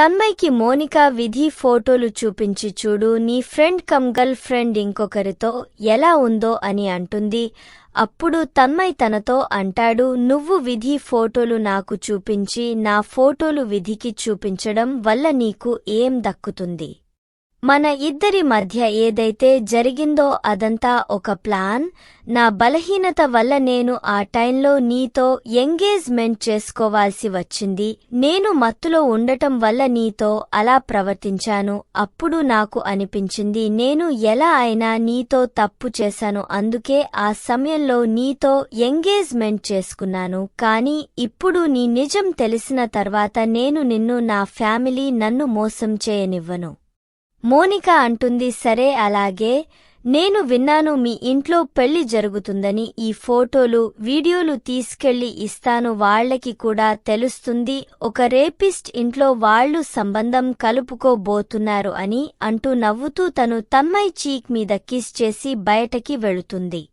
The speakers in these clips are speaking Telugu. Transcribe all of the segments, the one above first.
తన్మయ్కి మోనికా విధి ఫోటోలు చూపించి చూడు నీ ఫ్రెండ్ కమ్ గర్ల్ ఫ్రెండ్ ఇంకొకరితో ఎలా ఉందో అని అంటుంది. అప్పుడు తన్మయ్ తనతో అంటాడు నువ్వు విధి ఫోటోలు నాకు చూపించి నా ఫోటోలు విధికి చూపించడం వల్ల నీకు ఏం దక్కుతుంది? మన ఇద్దరి మధ్య ఏదైతే జరిగిందో అదంతా ఒక ప్లాన్. నా బలహీనత వల్ల నేను ఆ టైంలో నీతో ఎంగేజ్మెంట్ చేసుకోవాల్సి వచ్చింది. నేను మత్తులో ఉండటం వల్ల నీతో అలా ప్రవర్తించాను. అప్పుడు నాకు అనిపించింది నేను ఎలా అయినా నీతో తప్పు చేశాను. అందుకే ఆ సమయంలో నీతో ఎంగేజ్మెంట్ చేసుకున్నాను. కానీ ఇప్పుడు నీ నిజం తెలిసిన తర్వాత నేను నిన్ను నా ఫ్యామిలీ నన్ను మోసం చేయనివ్వను. మోనిక అంటుంది సరే అలాగే. నేను విన్నాను మీ ఇంట్లో పెళ్ళి జరుగుతుందని. ఈ ఫోటోలు వీడియోలు తీసుకెళ్ళి ఇస్తాను. వాళ్ళకి కూడా తెలుస్తుంది. ఒక రేపిస్ట్ ఇంట్లో వాళ్ళు సంబంధం కలుపుకోబోతున్నారు అని అంటూ నవ్వుతూ తను తమ్మై చీక్ మీద కిస్ చేసి బయటకి వెళుతుంది.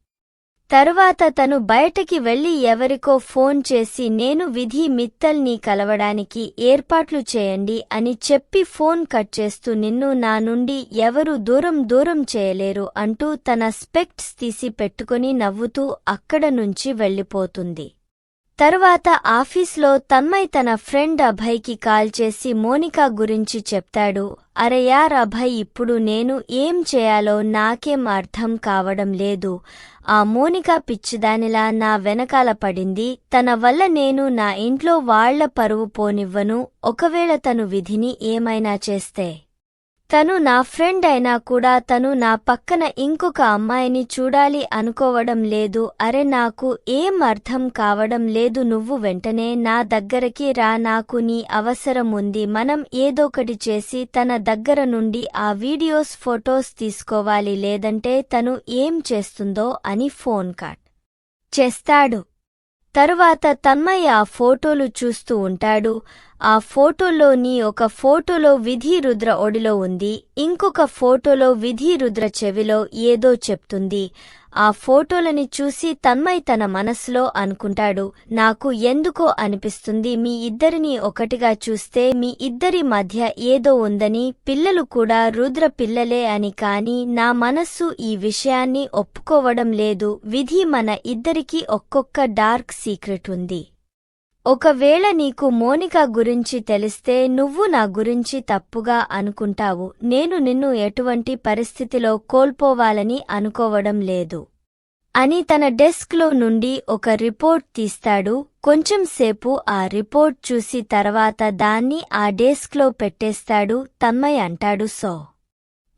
తరువాత తను బయటకి వెళ్ళి ఎవరికో ఫోన్ చేసి నేను విధి మిత్తల్ని కలవడానికి ఏర్పాట్లు చేయండి అని చెప్పి ఫోన్ కట్ చేస్తూ నిన్ను నా నుండి ఎవరు దూరం దూరం చేయలేరు అంటూ తన స్పెక్ట్స్ తీసి పెట్టుకుని నవ్వుతూ అక్కడ నుంచి వెళ్ళిపోతుంది. తరువాత ఆఫీస్లో తన్మయ్ తన ఫ్రెండ్ అభయ్కి కాల్ చేసి మోనికా గురించి చెప్తాడు. అరే యార్ అభయ్ ఇప్పుడు నేను ఏం చేయాలో నాకేం అర్థం కావడం లేదు. ఆ మోనికా పిచ్చిదానిలా నా వెనకాల పడింది. తన వల్ల నేను నా ఇంట్లో వాళ్ళ పరువు పోనివ్వను. ఒకవేళ తను విధిని ఏమైనా చేస్తే. తను నా ఫ్రెండ్ అయినా కూడా తను నా పక్కన ఇంకొక అమ్మాయిని చూడాలి అనుకోవడం లేదు. అరె నాకు ఏం అర్థం కావడం లేదు. నువ్వు వెంటనే నా దగ్గరకి రా. నాకు నీ అవసరం ఉంది. మనం ఏదోకటి చేసి తన దగ్గర నుండి ఆ వీడియోస్ ఫొటోస్ తీసుకోవాలి. లేదంటే తను ఏం చేస్తుందో అని ఫోన్ కాట్. చేస్తాడు. తరువాత తన్మయ్య ఆ ఫోటోలు చూస్తూ ఉంటాడు. ఆ ఫోటోలోని ఒక ఫోటోలో విధి రుద్ర ఒడిలో ఉంది. ఇంకొక ఫోటోలో విధి రుద్ర చెవిలో ఏదో చెప్తుంది. ఆ ఫోటోలని చూసి తన్మయ్ తన మనసులో అనుకుంటాడు. నాకు ఎందుకో అనిపిస్తుంది మీ ఇద్దరిని ఒకటిగా చూస్తే మీ ఇద్దరి మధ్య ఏదో ఉందని పిల్లలు కూడా రుద్ర పిల్లలే అని కాని నా మనస్సు ఈ విషయాన్ని ఒప్పుకోవడం లేదు. విధి మన ఇద్దరికీ ఒక్కొక్క డార్క్ సీక్రెట్ ఉంది. ఒకవేళ నీకు మోనిక గురించి తెలిస్తే నువ్వు నా గురించి తప్పుగా అనుకుంటావు. నేను నిన్ను ఎటువంటి పరిస్థితిలో కోల్పోవాలని అనుకోవడం లేదు. అని తన డెస్క్లో నుండి ఒక రిపోర్ట్ తీస్తాడు. కొంచెం సేపు ఆ రిపోర్ట్ చూసి తర్వాత దాన్ని ఆ డెస్క్లో పెట్టేస్తాడు. తమ్మయ్య అంటాడు సో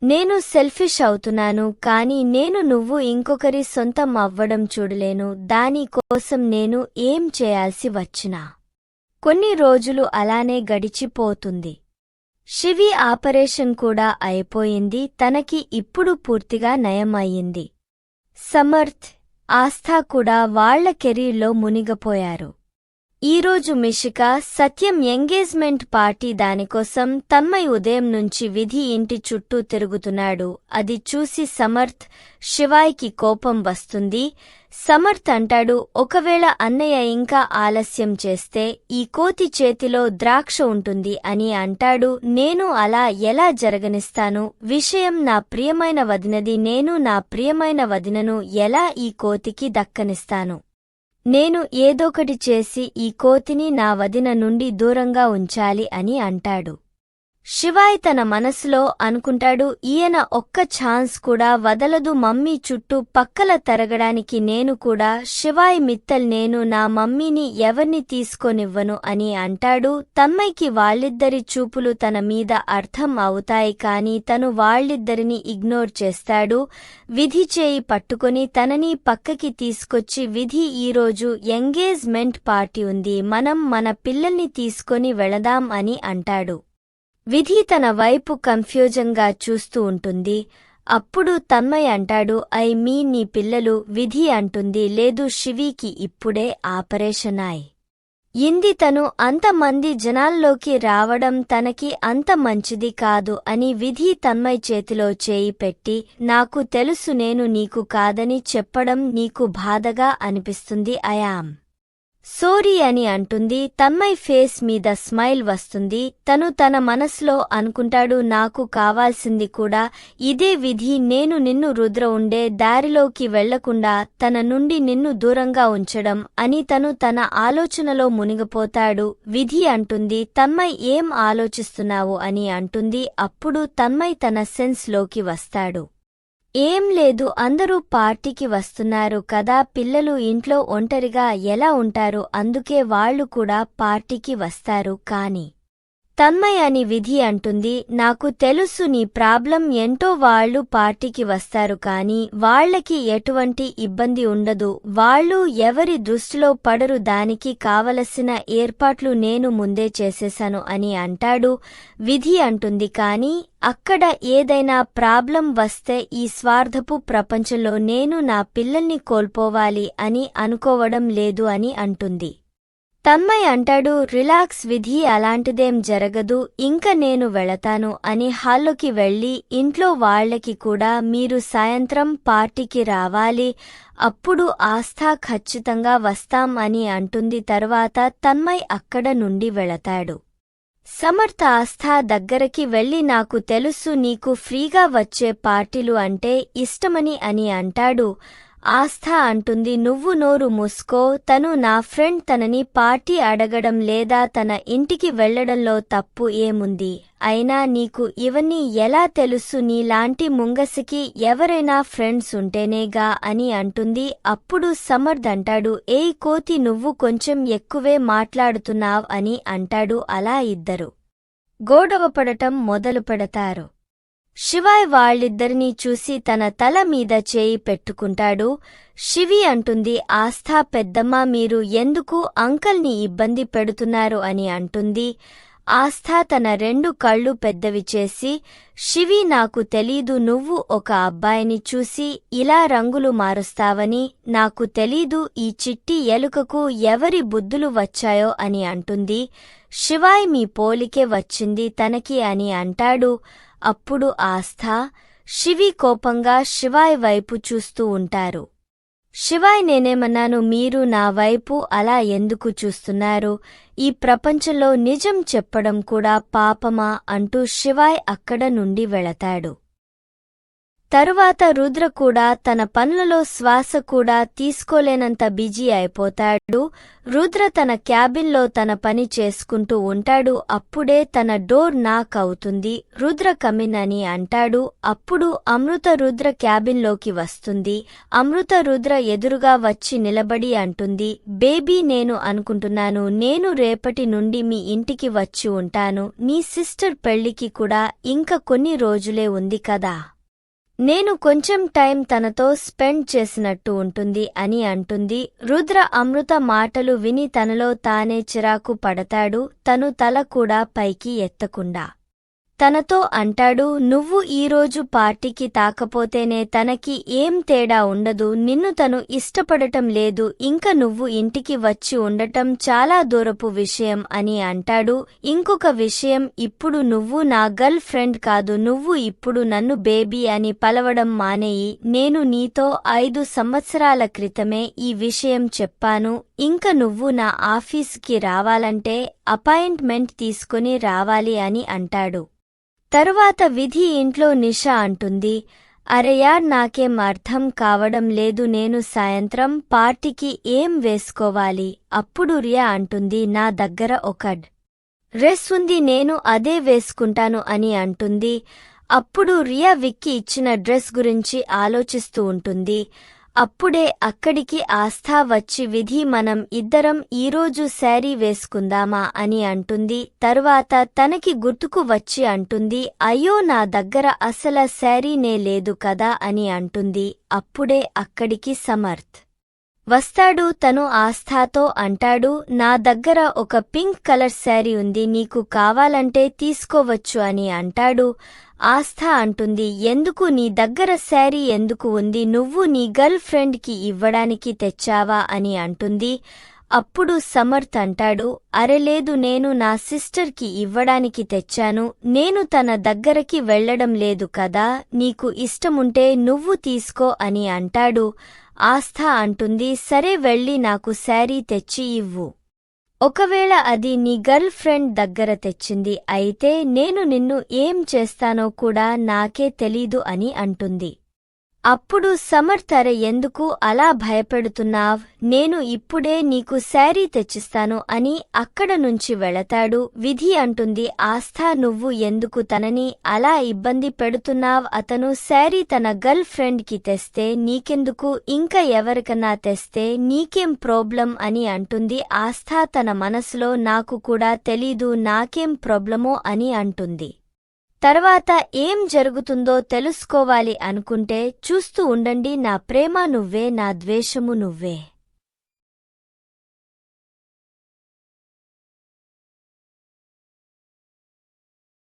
నేను సెల్ఫిష్ అవుతున్నాను కాని నేను నువ్వు ఇంకొకరి సొంతం అవ్వడం చూడలేను దాని కోసం నేను ఏం చేయాల్సి వచ్చినా. కొన్ని రోజులు అలానే గడిచిపోతుంది. శివి ఆపరేషన్ కూడా అయిపోయింది తనకి ఇప్పుడు పూర్తిగా నయమయ్యింది. సమర్థ్ ఆస్థా కూడా వాళ్ళ కెరీర్లో మునిగపోయారు. ఈరోజు మిషిక సత్యం ఎంగేజ్మెంట్ పార్టీ దానికోసం తన్మయ్ ఉదయం నుంచి విధి ఇంటి చుట్టూ తిరుగుతున్నాడు. అది చూసి సమర్థ్ శివాయ్కి కోపం వస్తుంది. సమర్థ్ అంటాడు ఒకవేళ అన్నయ్య ఇంకా ఆలస్యం చేస్తే ఈ కోతి చేతిలో ద్రాక్ష ఉంటుంది అని అంటాడు. నేను అలా ఎలా జరగనిస్తాను? విషయం నా ప్రియమైన వదినది. నేను నా ప్రియమైన వదినను ఎలా ఈ కోతికి దక్కనిస్తాను? నేను ఏదోకటి చేసి ఈ కోతిని నా వదిన నుండి దూరంగా ఉంచాలి అని అంటాడు. శివాయ్ తన మనసులో అనుకుంటాడు ఈయన ఒక్క ఛాన్స్ కూడా వదలదు మమ్మీ చుట్టూ పక్కల తరగడానికి నేను కూడా శివాయ్ మిత్తల్ నేను నా మమ్మీని ఎవర్ని తీసుకోనివ్వను అని అంటాడు. తమ్మయ్కి వాళ్ళిద్దరి చూపులు తన మీద అర్థం అవుతాయి కాని తను వాళ్ళిద్దరిని ఇగ్నోర్ చేస్తాడు. విధి చేయి పట్టుకుని తనని పక్కకి తీసుకొచ్చి విధి ఈరోజు ఎంగేజ్మెంట్ పార్టీ ఉంది మనం మన పిల్లల్ని తీసుకొని వెళదాం అని అంటాడు. విధి తన వైపు కన్ఫ్యూజన్గా చూస్తూ ఉంటుంది. అప్పుడు తన్మయ్ అంటాడు ఐ మీ నీ పిల్లలు విధి అంటుంది లేదు శివికి ఇప్పుడే ఆపరేషన్ ఆయ్. ఇంది తను అంతమంది జనాల్లోకి రావడం తనకి అంత మంచిది కాదు అని విధి తన్మయ్ చేతిలో చేయి పెట్టి నాకు తెలుసు నేను నీకు కాదని చెప్పడం నీకు బాధగా అనిపిస్తుంది అయాం సోరీ అని అంటుంది తమ్మై ఫేస్ మీద స్మైల్ వస్తుంది తను తన మనసులో అనుకుంటాడు నాకు కావాల్సింది కూడా ఇదే విధి నేను నిన్ను రుద్ర ఉండే దారిలోకి వెళ్ళకుండా తన నుండి నిన్ను దూరంగా ఉంచడం అని తను తన ఆలోచనలో మునిగిపోతాడు. విధి అంటుంది తమ్మై ఏం ఆలోచిస్తున్నావు అని అంటుంది అప్పుడు తమ్మై తన సెన్స్లోకి వస్తాడు. ఏం లేదు అందరూ పార్టీకి వస్తున్నారు కదా పిల్లలు ఇంట్లో ఒంటరిగా ఎలా ఉంటారు అందుకే వాళ్ళు కూడా పార్టీకి వస్తారు కానీ తన్మయ్ అని విధి అంటుంది నాకు తెలుసు నీ ప్రాబ్లం ఏంటో వాళ్ళు పార్టీకి వస్తారు కాని వాళ్ళకి ఎటువంటి ఇబ్బంది ఉండదు. వాళ్ళు ఎవరి దృష్టిలో పడరు దానికి కావలసిన ఏర్పాట్లు నేను ముందే చేసేశాను అని అంటాడు. విధి అంటుంది కాని అక్కడ ఏదైనా ప్రాబ్లం వస్తే ఈ స్వార్థపు ప్రపంచంలో నేను నా పిల్లల్ని కోల్పోవాలి అని అనుకోవడం లేదు అని అంటుంది. తమ్మయ్య అంటాడు రిలాక్స్ విధి అలాంటిదేం జరగదు ఇంక నేను వెళతాను అని హాల్లోకి వెళ్ళి ఇంట్లో వాళ్ళకి కూడా మీరు సాయంత్రం పార్టీకి రావాలి అప్పుడు ఆస్థా ఖచ్చితంగా వస్తాం అని అంటుంది. తర్వాత తన్మయ్ అక్కడ నుండి వెళతాడు. సమర్థ ఆస్థా దగ్గరకి వెళ్ళి నాకు తెలుసు నీకు ఫ్రీగా వచ్చే పార్టీలు అంటే ఇష్టమని అని అంటాడు. ఆస్థ అంటుంది నువ్వు నోరు మూసుకో. తను నా ఫ్రెండ్ తనని పార్టీ అడగడం లేదా తన ఇంటికి వెళ్ళడంలో తప్పు ఏముంది? అయినా నీకు ఇవన్నీ ఎలా తెలుసు? నీలాంటి ముంగసికి ఎవరైనా ఫ్రెండ్స్ ఉంటేనేగా? అని అంటుంది. అప్పుడు సమర్థ్ అంటాడు ఏయ్ కోతి నువ్వు కొంచెం ఎక్కువే మాట్లాడుతున్నావ్ అని అంటాడు. అలా ఇద్దరు గోడవపడటం మొదలు పెడతారు శివాయ్ వాళ్ళిద్దరినీ చూసి తన తల మీద చేయి పెట్టుకుంటాడు. శివి అంటుంది ఆస్థా పెద్దమ్మ మీరు ఎందుకు అంకల్ని ఇబ్బంది పెడుతున్నారు? అని అంటుంది. ఆస్థా తన రెండు కళ్ళు పెద్దవి చేసి శివి నాకు తెలీదు నువ్వు ఒక అబ్బాయిని చూసి ఇలా రంగులు మారుస్తావని నాకు తెలీదు ఈ చిట్టి ఎలుకకు ఎవరి బుద్ధులు వచ్చాయో అని అంటుంది. శివాయ్ మీ పోలికే వచ్చింది తనకి అని అంటాడు. అప్పుడు ఆస్థా శివి కోపంగా శివాయ్ వైపు చూస్తూ ఉంటారు. శివాయ్ నేనేమన్నాను మీరు నా వైపు అలా ఎందుకు చూస్తున్నారు? ఈ ప్రపంచంలో నిజం చెప్పడం కూడా పాపమా? అంటూ శివాయ్ అక్కడ నుండి వెళతాడు. తరువాత రుద్ర కూడా తన పనులలో శ్వాస కూడా తీసుకోలేనంత బిజీ అయిపోతాడు. రుద్ర తన క్యాబిన్లో తన పని చేసుకుంటూ ఉంటాడు. అప్పుడే తన డోర్ నాక్ అవుతుంది. రుద్ర కమిన్ అని అంటాడు. అప్పుడు అమృత రుద్ర క్యాబిన్లోకి వస్తుంది. అమృత రుద్ర ఎదురుగా వచ్చి నిలబడి అంటుంది. బేబీ నేను అనుకుంటున్నాను. నేను రేపటి నుండి మీ ఇంటికి వచ్చి ఉంటాను. నీ సిస్టర్ పెళ్ళికి కూడా ఇంకా కొన్ని రోజులే ఉంది కదా. నేను కొంచెం టైం తనతో స్పెండ్ చేసినట్టు ఉంటుంది అని అంటుంది. రుద్ర అమృత మాటలు విని తనలో తానే చిరాకు పడతాడు. తను తల కూడా పైకి ఎత్తకుండా. తనతో అంటాడు నువ్వు ఈరోజు పార్టీకి తాకపోతేనే తనకి ఏం తేడా ఉండదు. నిన్ను తను ఇష్టపడటం లేదు. ఇంక నువ్వు ఇంటికి వచ్చి ఉండటం చాలా దూరపు విషయం అని అంటాడు. ఇంకొక విషయం ఇప్పుడు నువ్వు నా గర్ల్ ఫ్రెండ్ కాదు. నువ్వు ఇప్పుడు నన్ను బేబీ అని పలవడం మానేయి. నేను నీతో ఐదు సంవత్సరాల క్రితమే ఈ విషయం చెప్పాను. ఇంక నువ్వు నా ఆఫీస్కి రావాలంటే అపాయింట్మెంట్ తీసుకుని రావాలి అని అంటాడు. తరువాత విధి ఇంట్లో నిషా అంటుంది అరెయార్ నాకేం అర్థం కావడం లేదు నేను సాయంత్రం పార్టీకి ఏం వేసుకోవాలి? అప్పుడు రియా అంటుంది నా దగ్గర ఒక డ్రెస్ ఉంది నేను అదే వేసుకుంటాను అని అంటుంది. అప్పుడు రియా విక్కి ఇచ్చిన డ్రెస్ గురించి ఆలోచిస్తూ ఉంటుంది. అప్పుడే అక్కడికి ఆస్థా వచ్చి విధి మనం ఇద్దరం ఈరోజు శారీ వేసుకుందామా అని అంటుంది. తరువాత తనకి గుర్తుకు వచ్చి అంటుంది అయ్యో నా దగ్గర అసల శారీనే లేదు కదా అని అంటుంది. అప్పుడే అక్కడికి సమర్థ్. వస్తాడు తను ఆస్థాతో అంటాడు నా దగ్గర ఒక పింక్ కలర్ శారీ ఉంది నీకు కావాలంటే తీసుకోవచ్చు అని అంటాడు. ఆస్థ అంటుంది ఎందుకు నీ దగ్గర శారీ ఎందుకు ఉంది నువ్వు నీ గర్ల్ ఫ్రెండ్కి ఇవ్వడానికి తెచ్చావా అని అంటుంది. అప్పుడు సమర్థ్ అంటాడు అరెలేదు నేను నా సిస్టర్కి ఇవ్వడానికి తెచ్చాను నేను తన దగ్గరకి వెళ్ళడం లేదు కదా నీకు ఇష్టముంటే నువ్వు తీసుకో అని అంటాడు. ఆస్థ అంటుంది సరే వెళ్ళి నాకు శారీ తెచ్చి ఇవ్వు. ఒకవేళ అది నీ గర్ల్ ఫ్రెండ్ దగ్గర తెచ్చింది అయితే నేను నిన్ను ఏం చేస్తానో కూడా నాకే తెలీదు అని అంటుంది. అప్పుడు సమర్థర ఎందుకు అలా భయపెడుతున్నావ్? నేను ఇప్పుడే నీకు శారీ తెచ్చిస్తాను అని అక్కడ నుంచి వెళతాడు. విధి అంటుంది ఆస్థా నువ్వు ఎందుకు తనని అలా ఇబ్బంది పెడుతున్నావ్? అతను శారీ తన గర్ల్ ఫ్రెండ్కి తెస్తే నీకెందుకు? ఇంకా ఎవరికన్నా తెస్తే నీకేం ప్రాబ్లం? అని అంటుంది. ఆస్థా తన మనసులో నాకు కూడా తెలీదు నాకేం ప్రాబ్లమో అని అంటుంది. తర్వాత ఏం జరుగుతుందో తెలుసుకోవాలి అనుకుంటే చూస్తూ ఉండండి నా ప్రేమ నువ్వే నా ద్వేషము నువ్వే.